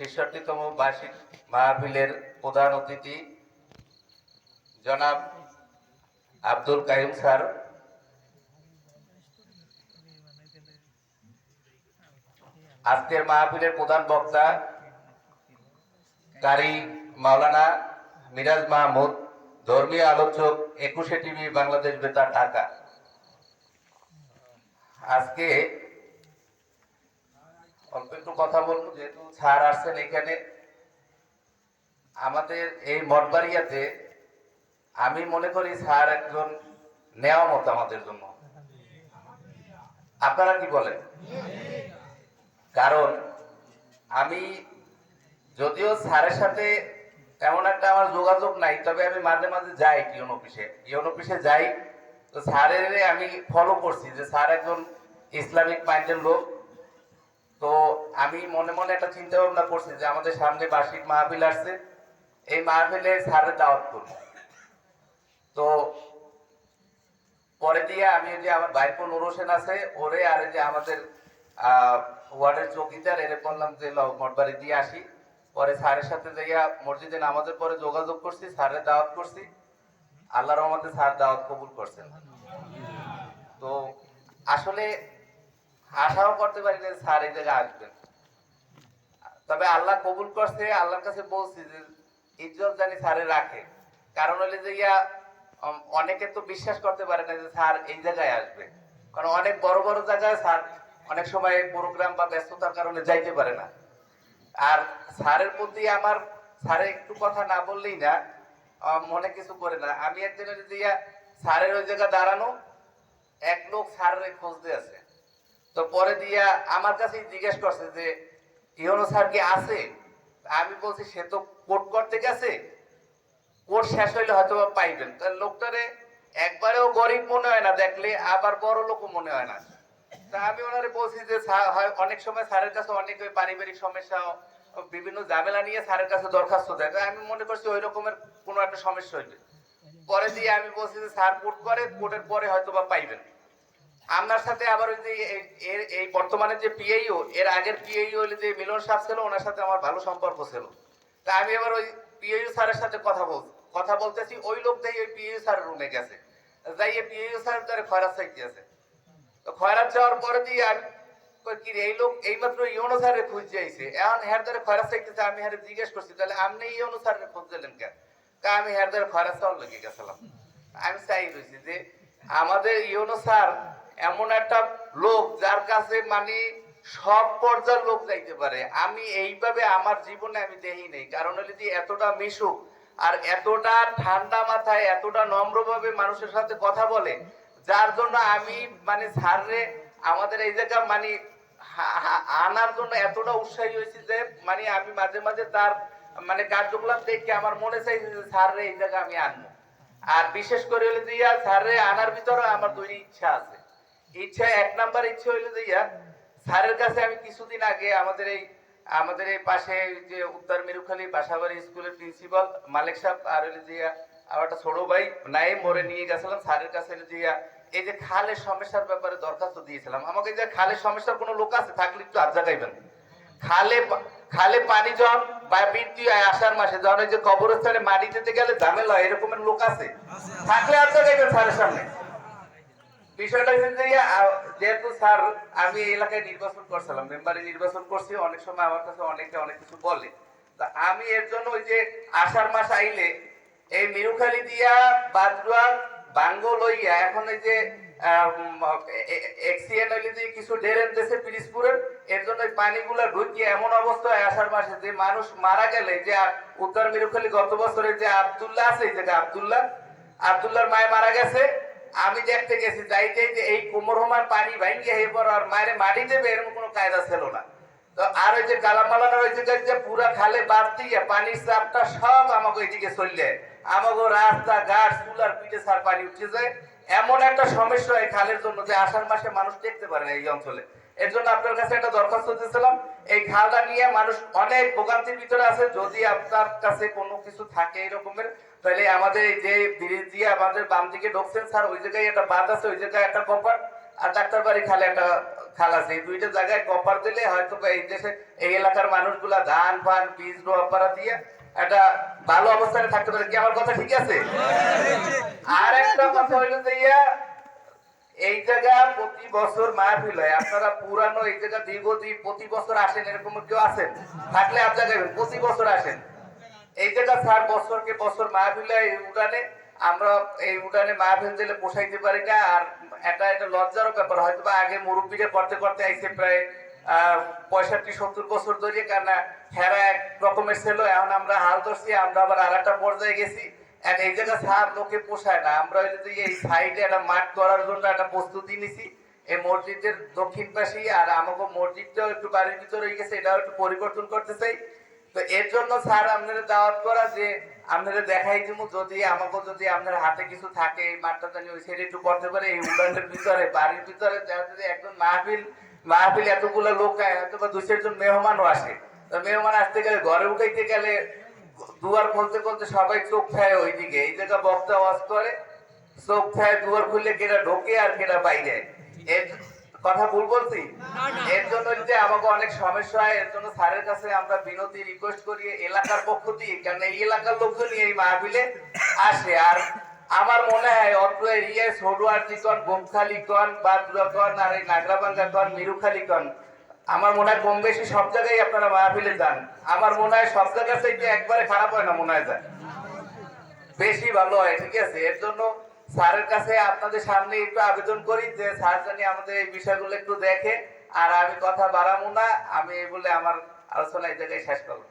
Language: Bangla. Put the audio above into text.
ছেষট্টিতম বার্ষিক মাহফিলের প্রধান অতিথি জনাব আব্দুল কাইম স্যার। আজকের মাহফিলের প্রধান বক্তা কারি মাওলানা মিরাজ মাহমুদ, ধর্মীয় আলোচক একুশে টিভি বাংলাদেশ বেতার ঢাকা। আজকে একটু কথা বলব, যেহেতু স্যার আসছেন এখানে। আমাদের এই মঠবাড়িয়াতে আমি মনে করি স্যার একজন নেওয়া মত আমাদের জন্য। আপনারা কি বলেন? কারণ আমি যদিও স্যারের সাথে তেমন একটা আমার যোগাযোগ নাই, তবে আমি মাঝে মাঝে যাই ইউন অফিসে। ইউন অফিসে যাই, তো স্যারের আমি ফলো করছি যে স্যার একজন ইসলামিক মাইন্ডের লোক। তো আমি মনে মনে একটা চিন্তা ভাবনা করছি যে আমাদের সামনে বার্ষিক মাহফিল আসছে। এই মাহফিলে স্যারের দাওয়াত করব তো পরে দিয়ে আমি যে আমার ভাইপো নুর হোসেন আছে, ওরে আর যে আমাদের ওয়ার্ডের চৌকিদার, এরে বললাম যে মঠবাড়ি দিয়ে আসি। পরে স্যারের সাথে যাইয়া মসজিদে নামাজের পরে যোগাযোগ করছি, স্যারের দাওয়াত করছি। আল্লাহ রহমতে স্যার দাওয়াত কবুল করছেন। তো আসলে আশাও করতে পারি যে স্যার এই জায়গায় আসবেন। তবে আল্লাহ কবুল করছে, আল্লাহর কাছে বলছি যে ইজ্জত জানি স্যারে রাখে। কারণ হলে যে ইয়া অনেকে তো বিশ্বাস করতে পারে না যে স্যার এই জায়গায় আসবে। কারণ অনেক বড় বড় জায়গায় স্যার অনেক সময় প্রোগ্রাম বা ব্যস্ততার কারণে যাইতে পারে না। আর স্যারের প্রতি আমার, স্যারে একটু কথা না বললেই না মনে কিছু করে না। আমি একদিনের যে ইয়া, স্যারের ওই জায়গায় দাঁড়ানো, এক লোক স্যারের খোঁজতে আছে তো পরে দিয়া আমার কাছে জিজ্ঞেস করছে যে ইহনো স্যার, কি আছে? আমি বলছি, সে তো কোর্ট করতে গেছে। কোর্ট শেষ হইলে হয়তো পাইবেন। তা লোকটারে একবারেও গরিব মনে হয় না, দেখলে আবার বড় লোকও মনে হয় না। তা আমি ওনারে বলছি যে অনেক সময় স্যারের কাছে অনেক ওই পারিবারিক সমস্যা বিভিন্ন ঝামেলা নিয়ে স্যারের কাছে দরখাস্ত দেয়। আমি মনে করছি ওই রকমের কোনো একটা সমস্যা হইবে। পরে দিয়ে আমি বলছি যে, স্যার, কোর্ট করে, কোর্টের পরে হয়তো বা পাইবেন। আপনার সাথে আবার ওই যে এই- বর্তমানে যে পিআইও এর আগের পিআইও হলে যে মিলন সাহেব ছিল, ওনার সাথে আমার ভালো সম্পর্ক ছিল। তা আমি এবার ওই পিআইও স্যারের সাথে কথা বল, কথা বলতেছি, ওই লোক দেই ওই পিআইও স্যারের রুমে গেছে। যাই পিআইও স্যার তার খয়রাত সাইড দিয়েছে। তো খয়রাত যাওয়ার পরে দিয়ে আমি কি এই লোক এইমাত্র ইউনো স্যারের খুঁজে আইছে এখন হ্যার দ্বারা খয়রাত চাইতেছে আমি হ্যারে জিজ্ঞেস করছি, তাহলে আপনি স্যারের খোঁজ দিলেন কেন? তা আমি হ্যার দ্বারা খয়রাত চাওয়ার লেগে গেছিলাম। আমি চাই রয়েছি যে আমাদের ইউনো স্যার এমন একটা লোক যার কাছে মানে সব পর্যায়ের লোক যাইতে পারে। আমি এইভাবে আমার জীবনে আমি দেখি নেই। কারণ হলে যে এতটা মিশুক আর এতটা ঠান্ডা মাথায়, এতটা নম্রভাবে মানুষের সাথে কথা বলে, যার জন্য আমি মানে স্যাররে আমাদের এই জায়গা মানে আনার জন্য এতটা উৎসাহী হয়েছি যে মানে আমি মাঝে মাঝে তার মানে কার্যকলাপ দেখে আমার মনে চাইছে যে স্যাররে এই জায়গা আমি আনব। আর বিশেষ করে হলে যে ইয়া স্যারে আনার ভিতরে আমার দুই ইচ্ছা আছে। ইচ্ছা এক নাম্বার ইচ্ছা হইল যে ইয়া স্যারের কাছে আমি কিছুদিন আগে আমাদের এই আমাদের এই পাশে যে উত্তর মেরুখালী বাসাবাড়ি স্কুলের প্রিন্সিপাল মালিক সাহেব আর হইল যে ইয়া আমার একটা ছোট ভাই নাই মোড়ে নিয়ে গেছিলাম স্যারের কাছে যে ইয়া এই যে খালের সমস্যার ব্যাপারে দরখাস্ত দিয়েছিলাম। আমাকে যে খালের সমস্যার কোনো লোক আছে থাকলে একটু হাত জাগাইবেন। খালে খালে পানি যখন বা বৃদ্ধি হয় আষাঢ় মাসে যখন ওই যে কবরস্থানে মাটি দিতে গেলে ঝামেলা এরকমের লোক আছে। থাকলে আর জায়গায় স্যারের সামনে। বিষয়টা হচ্ছে যে যেহেতু স্যার, আমি এই এলাকায় নির্বাচন করছিলাম, মেম্বারে নির্বাচন করছি, অনেক সময় আমার কাছে অনেকে অনেক কিছু বলে। তা আমি এর জন্য ওই যে আষাঢ় মাস আইলে, এই মিরুখালি দিয়া বাদরুয়া বাঙ্গো লইয়া, এখন এই যে এক্সিএন হইলে যে কিছু ডেরেন দেশে পিরিসপুরের এর জন্য পানিগুলা ঢুকিয়ে এমন অবস্থা হয় আষাঢ় মাসে যে মানুষ মারা গেলে, যে উত্তর মিরুখালি গত বছরে যে আব্দুল্লাহ আছে, এই জায়গা আব্দুল্লাহ, আব্দুল্লাহর মায় মারা গেছে আমি দেখতে গেছি যাইতে যে এই কুমরহমার হোমার পানি ভাঙ্গে হে পর আর মায়ের মাটি দেবে এরকম কোনো কায়দা ছিল না। তো আর ওই যে কালামালাটা ওই যে পুরা খালে দিয়ে পানির চাপটা সব আমাকে ওইদিকে চললে। আমাকে রাস্তা ঘাট চুলার পিঠে সার পানি উঠে যায় এমন একটা সমস্যা হয় খালের জন্য যে আষাঢ় মাসে মানুষ দেখতে পারে না এই অঞ্চলে। এর জন্য আপনার কাছে একটা দরখাস্ত দিয়েছিলাম এই খালটা নিয়ে মানুষ অনেক ভোগান্তির ভিতরে আছে যদি আপনার কাছে কোনো কিছু থাকে এরকমের তাহলে আমাদের যে ব্রিজ দিয়ে আমাদের বাম দিকে ঢুকছেন স্যার ওই জায়গায় একটা বাঁধ আছে ওই জায়গায় একটা কপার আর ডাক্তার বাড়ি খালে একটা খালাস এই দুইটা জায়গায় কপার দিলে হয়তো এই দেশে এই এলাকার মানুষগুলা ধান ফান বীজ রোয়াপারা দিয়ে একটা ভালো অবস্থানে থাকতে পারে কি আমার কথা ঠিক আছে আর একটা কথা হইল যে ইয়া এই জায়গা প্রতি বছর মাহফিল হয় আপনারা পুরানো এই জায়গা দীর্ঘদিন প্রতি বছর আসেন, এরকম কেউ আছেন? থাকলে আপ জায়গায় প্রতি বছর আসেন। এই জায়গা স্যার বছরকে বছর মাহফিল হয় এই উড়ানে। আমরা এই উড়ানে মাহফিল দিলে পোষাইতে পারি না, আর এটা একটা লজ্জারও ব্যাপার। হয়তো বা আগে মুরব্বীরা করতে করতে আইসে প্রায় পঁয়ষট্টি, সত্তর বছর ধরে কেন হেরা এক রকমের ছিল, এখন আমরা হাল ধরছি, আমরা আবার আর একটা পর্যায়ে গেছি। এই জায়গা সার লোকে পোষায় না। আমরা হইল যে এই সাইডে একটা মাঠ করার জন্য একটা প্রস্তুতি নিছি। এই মসজিদের দক্ষিণ পাশেই আর আমাকে মসজিদটাও একটু বাড়ির ভিতরে হয়ে গেছে, এটাও একটু পরিবর্তন করতে চাই। তো এর জন্য স্যার আপনারা দাওয়াত করা যে আপনারা দেখাই দিব যদি আমাকে যদি আপনার হাতে কিছু থাকে, এই মাঠটা জানি ওই সাইডে একটু করতে পারে, এই উড়ানের ভিতরে, বাড়ির ভিতরে যদি একদম মাহফিল মাহফিল এতগুলো লোক হয়তো বা দুই চারজন মেহমানও আসে। তো মেহমান আসতে গেলে, ঘরে উঠাইতে গেলে দুয়ার খুলতে খুলতে সবাই চোখ খায় ওইদিকে। এই জায়গা বক্তা আওয়াজ করে চোখ খায় দুয়ার খুললে কেটা ঢোকে আর কেটা বাইরে। এর কথা ভুল বলছি? এর জন্য যে আমাকে অনেক সমস্যা হয় এর জন্য স্যারের কাছে আমরা বিনতি রিকোয়েস্ট করি এলাকার পক্ষ দিয়ে কারণ এই এলাকার লোকজনই এই মাহফিলে আসে। আর আমার মনে হয় অত্র এরিয়ায় সরুয়ার্জি কন বোমখালি কন বাদুয়া আর এই নাগরাবাঙ্গা কন মিরুখালি কন আমার মনে হয় কম বেশি সব জায়গায় আপনারা মাহফিলে যান আমার মনে হয় সব জায়গার থেকে একবারে খারাপ হয় না মনে হয় যায় বেশি ভালো হয়, ঠিক আছে? এর জন্য স্যারের কাছে আপনাদের সামনে একটু আবেদন করি যে স্যার জানি আমাদের এই বিষয়গুলো একটু দেখে, আর আমি কথা বাড়াবো না। আমি বলে আমার আলোচনা এই জায়গায় শেষ করব